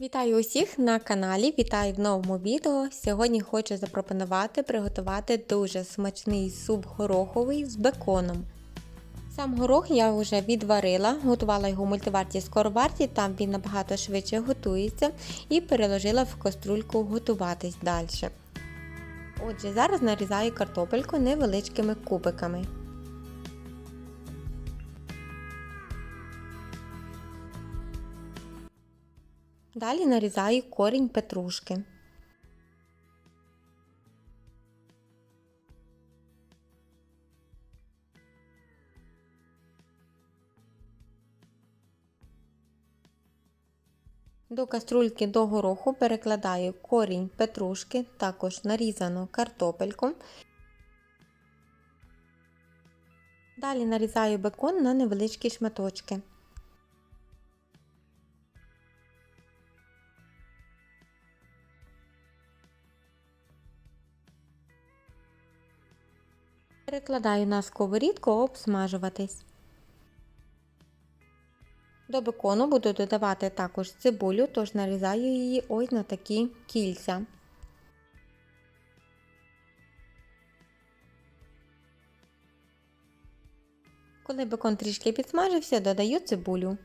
Вітаю усіх на каналі, вітаю в новому відео. Сьогодні хочу запропонувати приготувати дуже смачний суп гороховий з беконом. Сам горох я вже відварила, готувала його в мультиварті скороварті, там він набагато швидше готується, і переложила в каструльку готуватись далі. Отже, зараз нарізаю картопельку невеличкими кубиками. Далі нарізаю корінь петрушки. До каструльки до гороху перекладаю корінь петрушки, також нарізану картопельку. Далі нарізаю бекон на невеличкі шматочки. Перекладаю на сковорідку обсмажуватись. До бекону буду додавати також цибулю, тож нарізаю її ось на такі кільця. Коли бекон трішки підсмажився, додаю цибулю.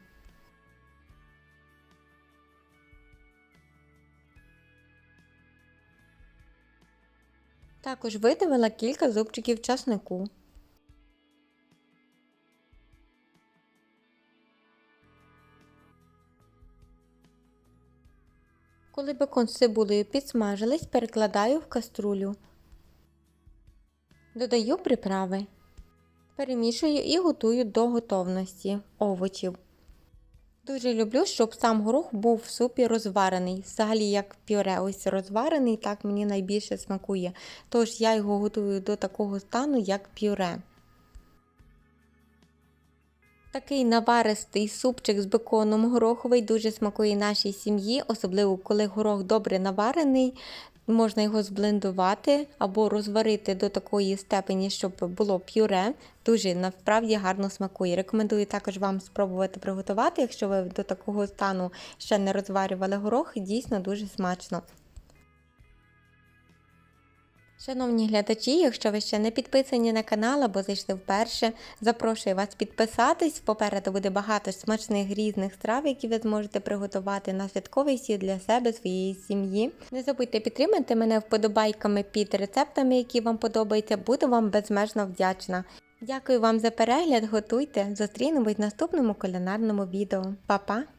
Також видавила кілька зубчиків часнику. Коли бекон з цибулею підсмажились, перекладаю в каструлю. Додаю приправи. Перемішую і готую до готовності овочів. Дуже люблю, щоб сам горох був в супі розварений. Взагалі, як пюре ось розварений, так мені найбільше смакує. Тож я його готую до такого стану, як пюре. Такий наваристий супчик з беконом гороховий дуже смакує нашій сім'ї, особливо коли горох добре наварений. Можна його зблендувати або розварити до такої степені, щоб було пюре. Дуже насправді гарно смакує. Рекомендую також вам спробувати приготувати, якщо ви до такого стану ще не розварювали горох, дійсно дуже смачно. Шановні глядачі, якщо ви ще не підписані на канал або зайшли вперше, запрошую вас підписатись. Попереду буде багато смачних різних страв, які ви зможете приготувати на святковий сіл для себе, своєї сім'ї. Не забудьте підтримати мене вподобайками під рецептами, які вам подобаються. Буду вам безмежно вдячна. Дякую вам за перегляд, готуйте. Зустрінемось в наступному кулінарному відео. Па-па!